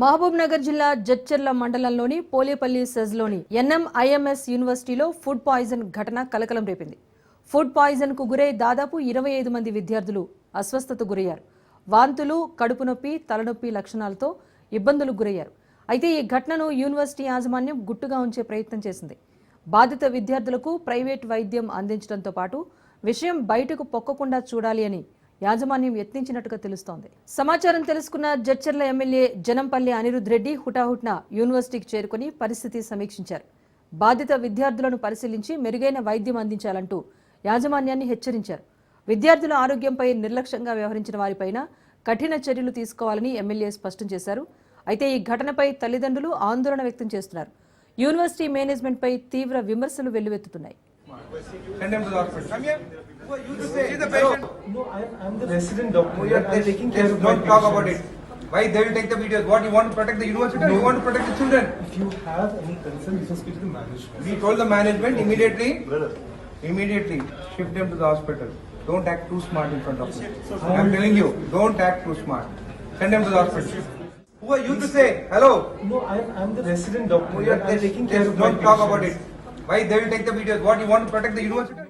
మహబూబ్నగర్ జిల్లా జడ్చర్ల మండలంలోని పోలేపల్లి సెజ్లోని ఎన్ఎంఐఎంఎస్ యూనివర్సిటీలో ఫుడ్ పాయిజన్ ఘటన కలకలం రేపింది. ఫుడ్ పాయిజన్కు గురై దాదాపు ఇరవై ఐదు మంది విద్యార్థులు అస్వస్థతకు గురయ్యారు. వాంతులు కడుపు నొప్పి తలనొప్పి లక్షణాలతో ఇబ్బందులకు గురయ్యారు. అయితే ఈ ఘటనను యూనివర్సిటీ యాజమాన్యం గుట్టుగా ఉంచే ప్రయత్నం చేసింది. బాధిత విద్యార్థులకు ప్రైవేట్ వైద్యం అందించడంతో పాటు విషయం బయటకు పొక్కకుండా చూడాలి అని యాజమాన్యం యత్నించినట్టుగా తెలుస్తోంది. సమాచారం తెలుసుకున్న జడ్చర్ల ఎమ్మెల్యే జనంపల్లి అనిరుద్ రెడ్డి హుటాహుట్న యూనివర్సిటీకి చేరుకుని పరిస్థితి సమీక్షించారు. బాధిత విద్యార్థులను పరిశీలించి మెరుగైన వైద్యం అందించాలంటూ యాజమాన్యాన్ని హెచ్చరించారు. విద్యార్థుల ఆరోగ్యంపై నిర్లక్ష్యంగా వ్యవహరించిన వారిపైన కఠిన చర్యలు తీసుకోవాలని ఎమ్మెల్యే స్పష్టం చేశారు. అయితే ఈ ఘటనపై తల్లిదండ్రులు ఆందోళన వ్యక్తం చేస్తున్నారు యూనివర్సిటీ మేనేజ్మెంట్పై తీవ్ర విమర్శలు వెల్లువెత్తుతున్నాయి Why they will take the videos? What you want to protect the university or you want to protect the children? If you have any concern, you should speak to the management. We told the management immediately, Brother. immediately shift them to the hospital. Don't act too smart in front of me. I'm telling you, don't act too smart. Send them to the hospital. Who are you to say? Hello. No, I'm, I'm the resident doctor. You are taking care of Don't talk about it. Why they will take the videos? What you want to protect the university?